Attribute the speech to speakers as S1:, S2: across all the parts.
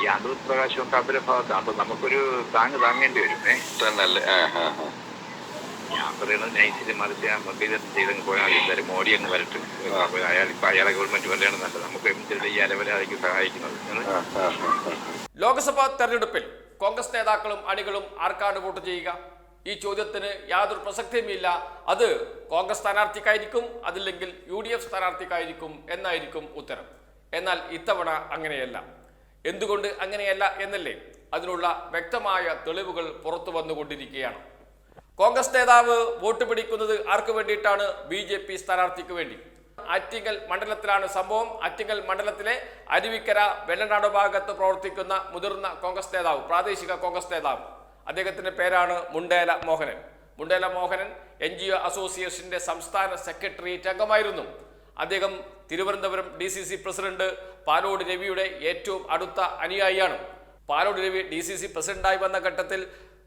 S1: ഈ അടൂർ പ്രകാശമൊക്കെ അവരുടെ ഭാഗത്താണ് അപ്പൊ നമുക്കൊരു താങ്ങ് താങ്ങേണ്ടി വരും ഏ
S2: തന്നല്ലേ.
S1: ഞാൻ പറയുന്നത് നൈസിൽ മറിച്ച് മുരളീധരൻ ചെയ്തങ്ങ് പോയാൽ എന്തായാലും മോഡി അങ്ങ് വരട്ടെ. അയാൾ ഇപ്പൊ അയാളെ ഗവൺമെന്റ് വരെയാണ് നല്ലത്. നമുക്ക് എന്തിനുള്ള ഈ അലവലായിരിക്കും സഹായിക്കുന്നത്.
S3: ലോക്സഭാ തെരഞ്ഞെടുപ്പിൽ കോൺഗ്രസ് നേതാക്കളും അണികളും ആർക്കാണ് വോട്ട് ചെയ്യുക? ഈ ചോദ്യത്തിന് യാതൊരു പ്രസക്തിയുമില്ല. അത് കോൺഗ്രസ് സ്ഥാനാർത്ഥിക്കായിരിക്കും അതില്ലെങ്കിൽ യു ഡി എഫ് സ്ഥാനാർത്ഥിക്കായിരിക്കും എന്നായിരിക്കും ഉത്തരം. എന്നാൽ ഇത്തവണ അങ്ങനെയല്ല. എന്തുകൊണ്ട് അങ്ങനെയല്ല എന്നല്ലേ അതിനുള്ള വ്യക്തമായ തെളിവുകൾ പുറത്തു വന്നുകൊണ്ടിരിക്കുകയാണ്. കോൺഗ്രസ് നേതാവ് വോട്ട് പിടിക്കുന്നത് ആർക്കു വേണ്ടിയിട്ടാണ്? ബി ജെ പി സ്ഥാനാർത്ഥിക്ക് വേണ്ടി. ആറ്റിങ്ങൽ മണ്ഡലത്തിലാണ് സംഭവം. ആറ്റിങ്ങൽ മണ്ഡലത്തിലെ അരുവിക്കര വെള്ളനാട് ഭാഗത്ത് പ്രവർത്തിക്കുന്ന മുതിർന്ന കോൺഗ്രസ് നേതാവ് പ്രാദേശിക കോൺഗ്രസ് നേതാവ്. അദ്ദേഹത്തിന്റെ പേരാണ് Mundela Mohanan. Mundela Mohanan N G O അസോസിയേഷന്റെ സംസ്ഥാന സെക്രട്ടേറിയറ്റ് അംഗമായിരുന്നു. അദ്ദേഹം Thiruvananthapuram D C C president Palode രവിയുടെ ഏറ്റവും അടുത്ത അനുയായിയാണ്. Palode Ravi D C C പ്രസിഡന്റായി വന്ന ഘട്ടത്തിൽ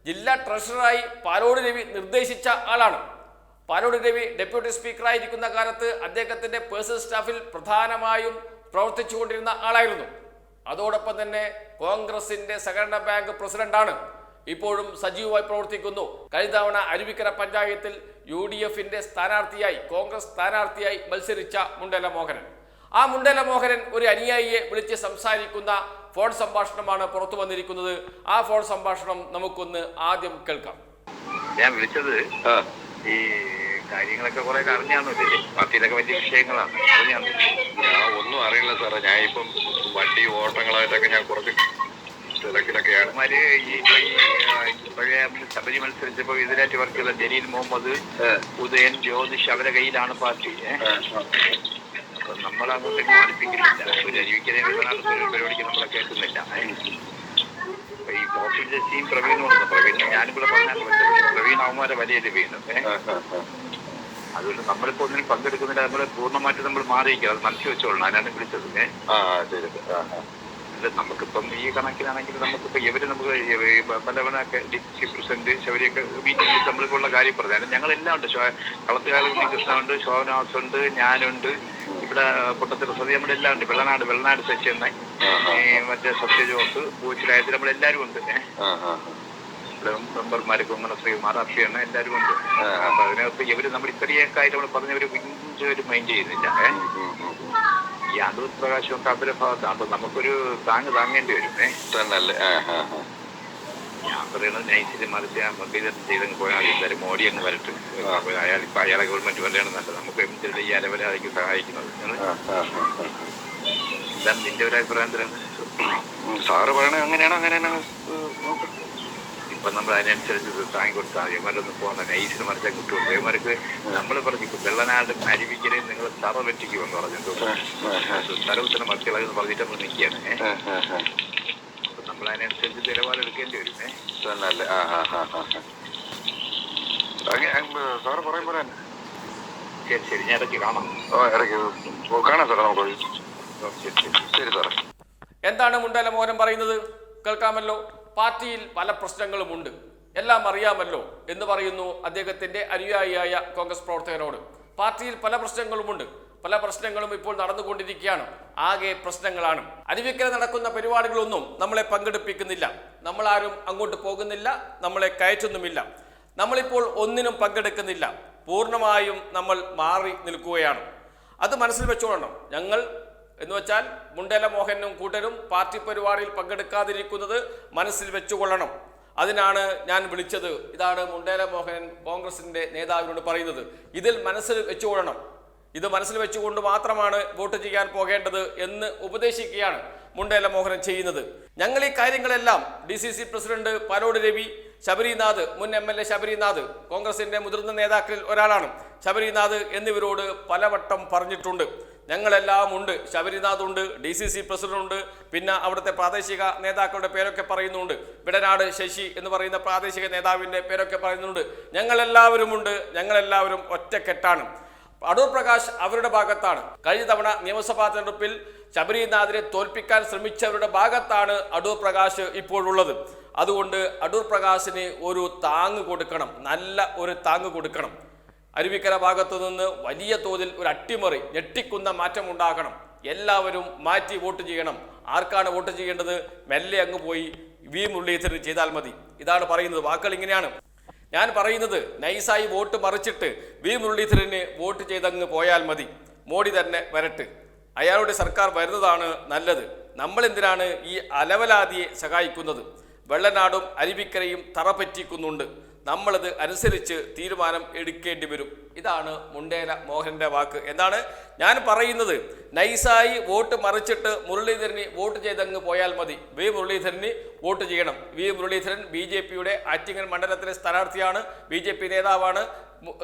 S3: ജില്ലാ ട്രഷററായി പാലോട് രവി നിർദ്ദേശിച്ച ആളാണ്. പാലോട് രവി ഡെപ്യൂട്ടി സ്പീക്കറായിരിക്കുന്ന കാലത്ത് അദ്ദേഹത്തിന്റെ പേഴ്സണൽ സ്റ്റാഫിൽ പ്രധാനമായും പ്രവർത്തിച്ചുകൊണ്ടിരുന്ന ആളായിരുന്നു. അതോടൊപ്പം തന്നെ കോൺഗ്രസിന്റെ സഹകരണ ബാങ്ക് പ്രസിഡന്റാണ്. ഇപ്പോഴും സജീവമായി പ്രവർത്തിക്കുന്നു. കഴിഞ്ഞ തവണ അരുവിക്കര പഞ്ചായത്തിൽ യു ഡി എഫിന്റെ സ്ഥാനാർത്ഥിയായി കോൺഗ്രസ് സ്ഥാനാർത്ഥിയായി മത്സരിച്ച മുണ്ടല മോഹനൻ ആ മുണ്ടല മോഹനൻ ഒരു അനുയായിയെ വിളിച്ച് സംസാരിക്കുന്ന ഫോൺ സംഭാഷണമാണ് പുറത്തു വന്നിരിക്കുന്നത്. ആ ഫോൺ സംഭാഷണം നമുക്കൊന്ന് ആദ്യം കേൾക്കാം.
S1: ഞാൻ വിളിച്ചത് ഈ കാര്യങ്ങളൊക്കെ കുറെ അറിഞ്ഞാന്ന് ഇതില്ലേ പാർട്ടിയിലൊക്കെ വലിയ വിഷയങ്ങളാണ്.
S2: ഞാൻ ഒന്നും അറിയില്ല സാറേ. ഞാൻ ഇപ്പം വണ്ടി ഓട്ടങ്ങളായിട്ടൊക്കെ ഞാൻ കുറച്ച് തിരക്കിലൊക്കെയാണ്.
S1: അവന്മാര് ഈ പഴയ ശബരി മത്സരിച്ചപ്പോ ഇതിനായിട്ട് വർക്കുള്ള ജലീൽ മുഹമ്മദ് ഉദയൻ ജ്യോതിഷ് അവരെ കയ്യിലാണ് പാർട്ടി. അപ്പൊ നമ്മൾ അങ്ങോട്ടേക്ക് മാറിപ്പിക്കുന്നില്ല. ഒരു അരുവിക്കരെ പരിപാടിക്ക് നമ്മളെ കേൾക്കുന്നില്ല. ഈ പോപ്പുലർ ജസ്റ്റിയും പ്രവീണും ഉണ്ട്. പ്രവീൺ ഞാനും കൂടെ പറഞ്ഞാൽ പ്രവീൺ അവന്മാരെ വലിയ വീണു ഏഹ്
S2: ആ, ആ, ആ.
S1: അതുകൊണ്ട് നമ്മളിപ്പോ ഒന്നിനും പങ്കെടുക്കുന്നില്ല. നമ്മൾ പൂർണമായിട്ട് നമ്മൾ മാറിയിരിക്കുക അത് മനസ്സിൽ വെച്ചോളണം. അതിനാണ് വിളിച്ചത്. ഏഹ് ഇത് നമുക്കിപ്പം ഈ കണക്കിലാണെങ്കിൽ നമുക്കിപ്പോൾ ഇവർ നമുക്ക് പലവനൊക്കെ ഡിസ്ട്രിക്ട് പ്രസിഡന്റ് ശബരിയൊക്കെ മീറ്റിംഗിൽ നമ്മൾക്കുള്ള കാര്യം പറഞ്ഞു ഞങ്ങളെല്ലാം ഉണ്ട്. ശോ- കൃഷ്ണുണ്ട് ശോഭനാസുണ്ട് ഞാനുണ്ട്. ഇവിടെ പൊട്ടത്തിൽ സതി നമ്മുടെ എല്ലാം ഉണ്ട്. വെള്ളനാട് വെള്ളനാട് ശശിയെന്ന മറ്റേ സത്യജോസ് പൂച്ചിലായത്തിൽ നമ്മളെല്ലാവരും ഉണ്ട്. മെമ്പർമാര് കുമ്മന ശ്രീകുമാർ അക്ഷയെണ്ണ എല്ലാവരും ഉണ്ട്. അപ്പൊ അതിനകത്ത് ഇവർ നമ്മൾ ഇത്രയൊക്കെ ആയിട്ട് നമ്മൾ പറഞ്ഞവര് ഒരു മൈൻഡ് ചെയ്യുന്നില്ല. ഏഹ്. ഈ അടൂർ പ്രകാശമൊക്കെ അവരുടെ ഭാഗത്താണ് അപ്പൊ നമുക്കൊരു താങ്ങ് താങ്ങേണ്ടി വരും
S2: തന്നല്ലേ.
S1: ഞാൻ പറയുന്നത് നൈസിൽ മറിച്ച് മുരളീധരൻ ചെയ്തങ്ങ് പോയാൽ എന്തായാലും മോഡി അങ്ങ് വരട്ടെ. അയാൾ ഇപ്പൊ അയാളെ ഗവൺമെന്റ് വരെയാണ് നല്ലത്. നമുക്ക് എന്തിനുള്ള ഈ അതിക്ക് സഹായിക്കുന്നത്. എന്താണ് നിന്റെ ഒരു അഭിപ്രായം
S2: തരാൻ സാറ് പറയണേ അങ്ങനെയാണ് അങ്ങനെയാണോ?
S1: ഇപ്പൊ നമ്മൾ അതിനനുസരിച്ച് താങ്ങി കൊടുത്താൽ മതി. ഇവരൊന്നും പോകുന്ന നൈസിന് മറിച്ചാൽ കിട്ടും ഇവർക്ക് നമ്മൾ പറഞ്ഞു വെള്ളനാട് അരുവിക്കരെ നിങ്ങൾ തറ വെറ്റിക്കുമെന്ന് പറഞ്ഞു
S2: ആ, ആ, ആ.
S1: സ്ഥലത്തിന് മറിച്ചുകളെന്ന് പറഞ്ഞിട്ട് നമ്മൾ നിൽക്കുകയാണ്. അപ്പൊ നമ്മൾ അതിനനുസരിച്ച് നിലപാടെടുക്കേണ്ടി വരും.
S2: തന്നല്ലേ ആ ആ ആ ആ ആ. അങ്ങ് അങ്ങ് സാറ് പറയും പറയാൻ
S1: ശരി ശരി. ഞാൻ ഇടയ്ക്ക് കാണാം.
S2: ഓ ഇടയ്ക്ക് ഓ, കാണാം സാറേ നമുക്ക്
S1: ഓ, ശരി ശരി.
S2: ശരി സാറേ.
S3: എന്താണ് മുണ്ടല മോഹനം പറയുന്നത്? കേൾക്കാമല്ലോ. പാർട്ടിയിൽ പല പ്രശ്നങ്ങളുമുണ്ട് എല്ലാം അറിയാമല്ലോ എന്ന് പറയുന്നു അദ്ദേഹത്തിന്റെ അനുയായിയായ കോൺഗ്രസ് പ്രവർത്തകരോട്. പാർട്ടിയിൽ പല പ്രശ്നങ്ങളുമുണ്ട് പല പ്രശ്നങ്ങളും ഇപ്പോൾ നടന്നുകൊണ്ടിരിക്കുകയാണ്. ആകെ പ്രശ്നങ്ങളാണ്. അരുവിക്കര നടക്കുന്ന പരിപാടികളൊന്നും നമ്മളെ പങ്കെടുപ്പിക്കുന്നില്ല. നമ്മളാരും അങ്ങോട്ട് പോകുന്നില്ല. നമ്മളെ കയറ്റുന്നുമില്ല. നമ്മളിപ്പോൾ ഒന്നിനും പങ്കെടുക്കുന്നില്ല. പൂർണമായും നമ്മൾ മാറി നിൽക്കുകയാണ്. അത് മനസ്സിൽ വെച്ചോളണം. ഞങ്ങൾ എന്ന് വെച്ചാൽ മുണ്ടേല മോഹനും കൂട്ടരും പാർട്ടി പരിപാടിയിൽ പങ്കെടുക്കാതിരിക്കുന്നത് മനസ്സിൽ വെച്ചുകൊള്ളണം. അതിനാണ് ഞാൻ വിളിച്ചത്. ഇതാണ് മുണ്ടേല മോഹൻ കോൺഗ്രസിന്റെ നേതാവിനോട് പറയുന്നത്. ഇതിൽ മനസ്സിൽ വെച്ചുകൊള്ളണം. ഇത് മനസ്സിൽ വെച്ചുകൊണ്ട് മാത്രമാണ് വോട്ട് ചെയ്യാൻ പോകേണ്ടത് എന്ന് ഉപദേശിക്കുകയാണ് മുണ്ടേല മോഹനൻ ചെയ്യുന്നത്. ഞങ്ങൾ ഈ കാര്യങ്ങളെല്ലാം D C C president Palode Ravi Sabarinath മുൻ എം എൽ എ ശബരിനാഥ് കോൺഗ്രസിന്റെ മുതിർന്ന നേതാക്കളിൽ ഒരാളാണ് ശബരിനാഥ് എന്നിവരോട് പലവട്ടം പറഞ്ഞിട്ടുണ്ട്. ഞങ്ങളെല്ലാം ഉണ്ട്. ശബരിനാഥ് ഉണ്ട് ഡി സി സി പ്രസിഡന്റ് ഉണ്ട് പിന്നെ അവിടുത്തെ പ്രാദേശിക നേതാക്കളുടെ പേരൊക്കെ പറയുന്നുണ്ട്. വിടനാട് ശശി എന്ന് പറയുന്ന പ്രാദേശിക നേതാവിന്റെ പേരൊക്കെ പറയുന്നുണ്ട്. ഞങ്ങളെല്ലാവരുമുണ്ട് ഞങ്ങളെല്ലാവരും ഒറ്റക്കെട്ടാണ്. അടൂർ പ്രകാശ് അവരുടെ ഭാഗത്താണ്. കഴിഞ്ഞ തവണ നിയമസഭാ തെരഞ്ഞെടുപ്പിൽ ശബരിനാഥിനെ തോൽപ്പിക്കാൻ ശ്രമിച്ചവരുടെ ഭാഗത്താണ് അടൂർ പ്രകാശ് ഇപ്പോഴുള്ളത്. അതുകൊണ്ട് അടൂർ പ്രകാശിന് ഒരു താങ്ങ് കൊടുക്കണം. നല്ല ഒരു താങ്ങ് കൊടുക്കണം. അരുവിക്കര ഭാഗത്തു നിന്ന് വലിയ തോതിൽ ഒരു അട്ടിമറി ഞെട്ടിക്കുന്ന മാറ്റം ഉണ്ടാക്കണം എല്ലാവരും മാറ്റി വോട്ട് ചെയ്യണം. ആർക്കാണ് വോട്ട് ചെയ്യേണ്ടത്? മെല്ലെ അങ്ങ് പോയി വി മുരളീധരൻ ചെയ്താൽ മതി. ഇതാണ് പറയുന്നത്. വാക്കുകൾ ഇങ്ങനെയാണ്. ഞാൻ പറയുന്നത് നൈസായി വോട്ട് മറിച്ചിട്ട് വി മുരളീധരന് വോട്ട് ചെയ്തങ്ങ് പോയാൽ മതി. മോഡി തന്നെ വരട്ട്. അയാളുടെ സർക്കാർ വരുന്നതാണ് നല്ലത്. നമ്മൾ എന്തിനാണ് ഈ അലവലാതിയെ സഹായിക്കുന്നത്? വെള്ളനാടും അരുവിക്കരയും തറ പറ്റിക്കുന്നുണ്ട് നമ്മളത് അനുസരിച്ച് തീരുമാനം എടുക്കേണ്ടി വരും. ഇതാണ് മുണ്ടേല മോഹന്റെ വാക്ക്. എന്താണ്? ഞാൻ പറയുന്നത് നൈസായി വോട്ട് മറിച്ചിട്ട് മുരളീധരന് വോട്ട് ചെയ്തങ്ങ് പോയാൽ മതി. വി മുരളീധരന് വോട്ട് ചെയ്യണം. വി മുരളീധരൻ ബി ജെ പിയുടെ ആറ്റിങ്ങൽ മണ്ഡലത്തിലെ സ്ഥാനാർത്ഥിയാണ്. ബി ജെ പി നേതാവാണ്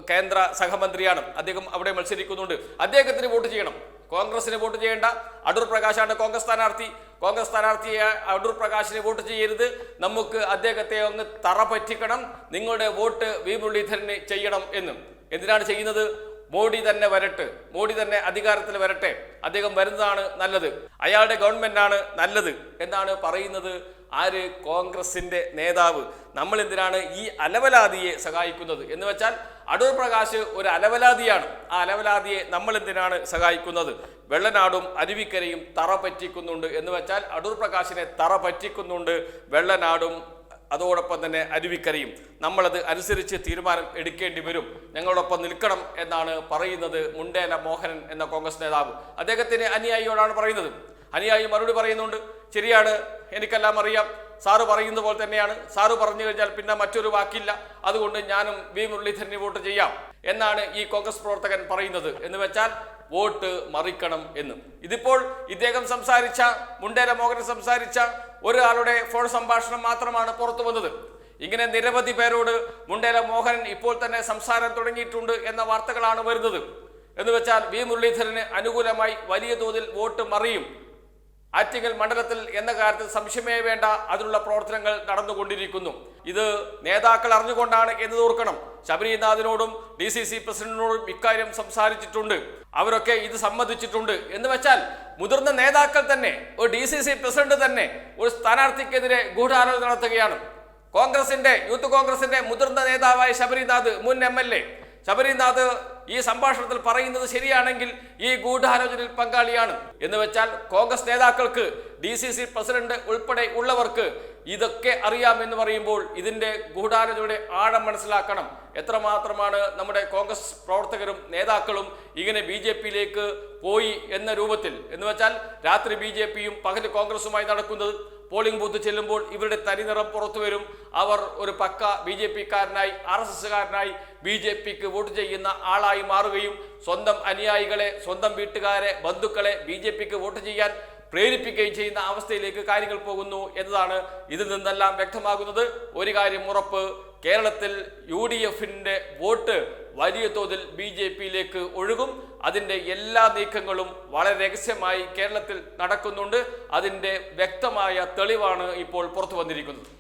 S3: കേന്ദ്ര സഹമന്ത്രിയാണ്. അദ്ദേഹം അവിടെ മത്സരിക്കുന്നുണ്ട്. അദ്ദേഹത്തിന് വോട്ട് ചെയ്യണം. കോൺഗ്രസിന് വോട്ട് ചെയ്യേണ്ട. അടൂർ പ്രകാശാണ് കോൺഗ്രസ് സ്ഥാനാർത്ഥി. കോൺഗ്രസ് സ്ഥാനാർത്ഥിയെ അടൂർ പ്രകാശിനെ വോട്ട് ചെയ്യരുത്. നമുക്ക് അദ്ദേഹത്തെ ഒന്ന് തറ പറ്റിക്കണം നിങ്ങളുടെ വോട്ട് വി മുരളീധരന് ചെയ്യണം എന്നും. എന്തിനാണ് ചെയ്യുന്നത്? മോഡി തന്നെ വരട്ടെ. മോഡി തന്നെ അധികാരത്തിൽ വരട്ടെ. അദ്ദേഹം വരുന്നതാണ് നല്ലത്. അയാളുടെ ഗവൺമെന്റാണ് നല്ലത് എന്നാണ് പറയുന്നത് ആര്? കോൺഗ്രസിന്റെ നേതാവ്. നമ്മൾ എന്തിനാണ് ഈ അലവലാതിയെ സഹായിക്കുന്നത്? എന്ന് വെച്ചാൽ അടൂർ പ്രകാശ് ഒരു അലവലാതിയാണ്. ആ അലവലാതിയെ നമ്മൾ എന്തിനാണ് സഹായിക്കുന്നത്? വെള്ളനാടും അരുവിക്കരയും തറ പറ്റിക്കുന്നുണ്ട് എന്ന് വെച്ചാൽ അടൂർ പ്രകാശിനെ തറ പറ്റിക്കുന്നുണ്ട് വെള്ളനാടും അതോടൊപ്പം തന്നെ അരുവിക്കരയും. നമ്മളത് അനുസരിച്ച് തീരുമാനം എടുക്കേണ്ടി വരും. ഞങ്ങളോടൊപ്പം നിൽക്കണം എന്നാണ് പറയുന്നത് മുണ്ടേല മോഹനൻ എന്ന കോൺഗ്രസ് നേതാവ്. അദ്ദേഹത്തിന് അനുയായിയോടാണ് പറയുന്നത്. അനുയായി മറുപടി പറയുന്നുണ്ട്. ശരിയാണ് എനിക്കെല്ലാം അറിയാം. സാറ് പറയുന്ന പോലെ തന്നെയാണ്. സാറ് പറഞ്ഞു കഴിഞ്ഞാൽ പിന്നെ മറ്റൊരു വാക്കില്ല. അതുകൊണ്ട് ഞാനും വി മുരളീധരന് വോട്ട് ചെയ്യാം എന്നാണ് ഈ കോൺഗ്രസ് പ്രവർത്തകൻ പറയുന്നത്. എന്ന് വെച്ചാൽ വോട്ട് മറിക്കണം എന്ന്. ഇതിപ്പോൾ ഇദ്ദേഹം സംസാരിച്ച മുണ്ടേര മോഹൻ സംസാരിച്ച ഒരാളുടെ ഫോൺ സംഭാഷണം മാത്രമാണ് പുറത്തു വന്നത്. ഇങ്ങനെ നിരവധി പേരോട് മുണ്ടേര മോഹൻ ഇപ്പോൾ തന്നെ സംസാരം തുടങ്ങിയിട്ടുണ്ട് എന്ന വാർത്തകളാണ് വരുന്നത്. എന്ന് വെച്ചാൽ വി മുരളീധരന് അനുകൂലമായി വലിയ തോതിൽ വോട്ട് മറിയും. ആറ്റിങ്ങൽ മണ്ഡലത്തിൽ എന്ന കാര്യത്തിൽ സംശയമേ വേണ്ട അതിനുള്ള പ്രവർത്തനങ്ങൾ നടന്നുകൊണ്ടിരിക്കുന്നു. ഇത് നേതാക്കൾ അറിഞ്ഞുകൊണ്ടാണ് എന്ന് ഓർക്കണം. ശബരിനാഥിനോടും ഡി സി സി പ്രസിഡന്റിനോടും ഇക്കാര്യം സംസാരിച്ചിട്ടുണ്ട്. അവരൊക്കെ ഇത് സമ്മതിച്ചിട്ടുണ്ട്. എന്ന് വെച്ചാൽ മുതിർന്ന നേതാക്കൾ തന്നെ ഒരു ഡി സി സി പ്രസിഡന്റ് തന്നെ ഒരു സ്ഥാനാർത്ഥിക്കെതിരെ ഗൂഢാലോചന നടത്തുകയാണ്. കോൺഗ്രസിന്റെ യൂത്ത് കോൺഗ്രസിന്റെ മുതിർന്ന നേതാവായ ശബരിനാഥ് മുൻ എം എൽ എ ശബരിനാഥ് ഈ സംഭാഷണത്തിൽ പറയുന്നത് ശരിയാണെങ്കിൽ ഈ ഗൂഢാലോചനയിൽ പങ്കാളിയാണ്. എന്ന് വെച്ചാൽ കോൺഗ്രസ് നേതാക്കൾക്ക് ഡി സി സി പ്രസിഡന്റ് ഉൾപ്പെടെ ഉള്ളവർക്ക് ഇതൊക്കെ അറിയാമെന്ന് പറയുമ്പോൾ ഇതിന്റെ ഗൂഢാലോചനയുടെ ആഴം മനസ്സിലാക്കണം. എത്രമാത്രമാണ് നമ്മുടെ കോൺഗ്രസ് പ്രവർത്തകരും നേതാക്കളും ഇങ്ങനെ ബി ജെ പിയിലേക്ക് പോയി എന്ന രൂപത്തിൽ. എന്ന് വെച്ചാൽ രാത്രി ബി ജെ പിയും പകൽ കോൺഗ്രസുമായി നടക്കുന്നത് പോളിംഗ് ബൂത്ത് ചെല്ലുമ്പോൾ ഇവരുടെ തനിനിറം പുറത്തു വരും. അവർ ഒരു പക്ക ബി ജെ പിക്കാരനായി ആർ എസ് എസ്സുകാരനായി ബി ജെ പിക്ക് വോട്ട് ചെയ്യുന്ന ആളായി മാറുകയും സ്വന്തം അനുയായികളെ സ്വന്തം വീട്ടുകാരെ ബന്ധുക്കളെ ബി ജെ പിക്ക് വോട്ട് ചെയ്യാൻ പ്രേരിപ്പിക്കുകയും ചെയ്യുന്ന അവസ്ഥയിലേക്ക് കാര്യങ്ങൾ പോകുന്നു എന്നതാണ് ഇതിൽ നിന്നെല്ലാം വ്യക്തമാകുന്നത്. ഒരു കാര്യം ഉറപ്പ് കേരളത്തിൽ യു ഡി എഫിന്റെ വോട്ട് വലിയ തോതിൽ ബി ജെ പിയിലേക്ക് ഒഴുകും. അതിന്റെ എല്ലാ നീക്കങ്ങളും വളരെ രഹസ്യമായി കേരളത്തിൽ നടക്കുന്നുണ്ട്. അതിന്റെ വ്യക്തമായ തെളിവാണ് ഇപ്പോൾ പുറത്തു വന്നിരിക്കുന്നത്.